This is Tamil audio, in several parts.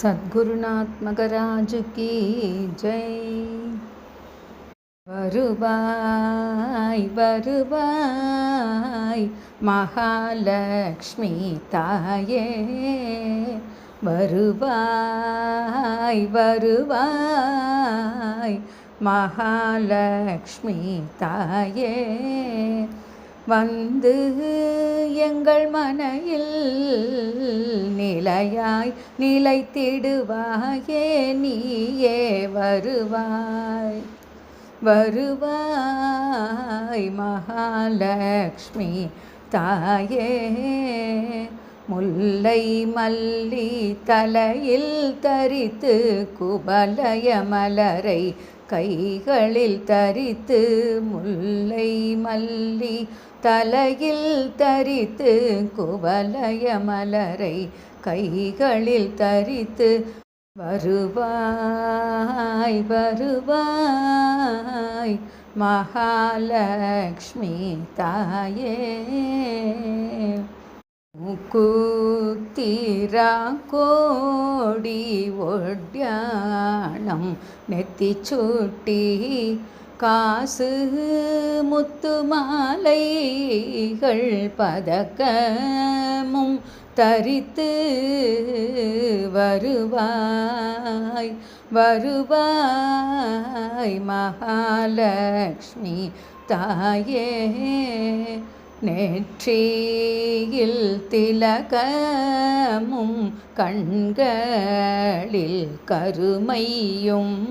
சத்குருநாத் மகராஜு கி ஜெய் வருவாய் வருவாய் மகாலக்ஷ்மி தாயே வருவாய் வருவாய் மகாலக்ஷ்மி தாயே வந்து எங்கள் மனையில் நிலையாய் நிலைத்திடுவாயே நீயே வருவாய். வருவாய் மகாலக்ஷ்மி தாயே முல்லை மல்லி தலையில் தரித்து குபலய மலரை கைகளில் தரித்து முல்லை மல்லி தலையில் தரித்து குவலய மலரை கைகளில் தரித்து வருவாய் வருவாய் மகாலக்ஷ்மி தாயே. முக்கூத்திரா கோடி ஒட்யானம் நெத்தி சுட்டி காசு முத்து மாலைகள் பதக்கமும் தரித்து வருவாய் வருவாய் மகாலக்ஷ்மி தாயே. நெற்றியில் திலகமும் கண்களில் கருமையும்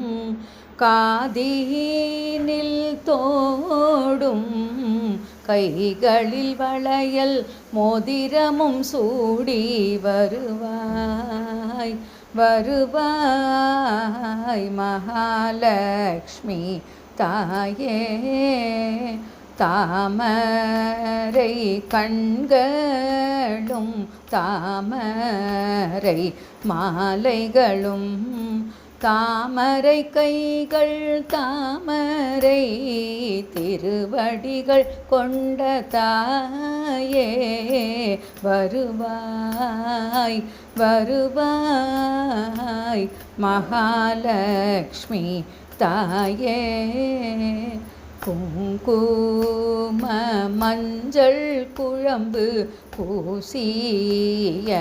காதீனில் தோடும் கைகளில் வளையல் மோதிரமும் சூடி வருவாய் வருவாய் மகாலக்ஷ்மி தாயே. தாமரை கண்களும் தாமரை மாலைகளும் தாமரை கைகள் தாமரை திருவடிகள் கொண்ட தாயே வருவாய் வருவாய் மகாலக்ஷ்மி தாயே. குங்கும மஞ்சள் குழம்பு பூசிய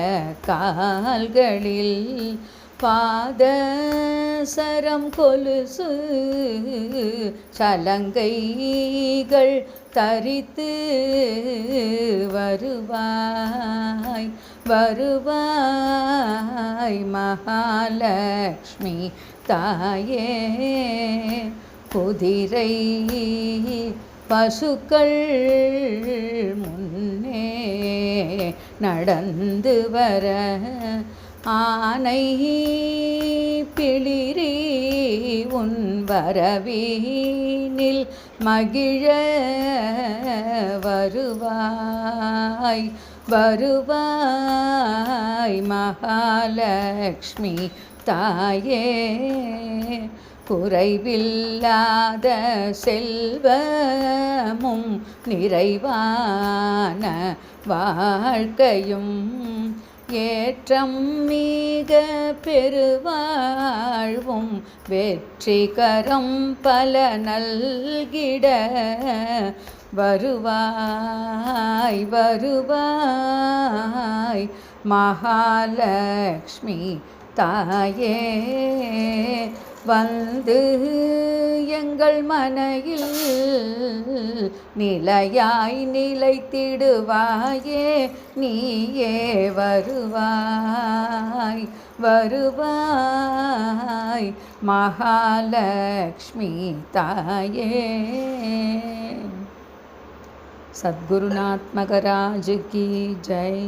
கால்களில் பாத சரம் கொலுசு சலங்கைகள் தரித்து வருவாய் வருவாய் மகாலக்ஷ்மி தாயே. குதிரை பசுக்கள் முன்னே நடந்து வர ஆனை பிளிரி உன் வரவீனில் மகிழ வருவாய். வருவாய் மகாலக்ஷ்மி தாயே குறைவில்லாத செல்வமும் நிறைவான வாழ்க்கையும் ஏற்றம் மிக பெருவாழ்வும் வெற்றிகரம் பல நல்கிட வருவாய் வருவாய். மகாலட்சுமி தாயே வந்து எங்கள் மனையில் நிலையாய் நிலைத்திடுவாயே நீயே வருவாய் வருவாய் மகாலக்ஷ்மி தாயே. சத்குருநாத்மகராஜு கி ஜெய்.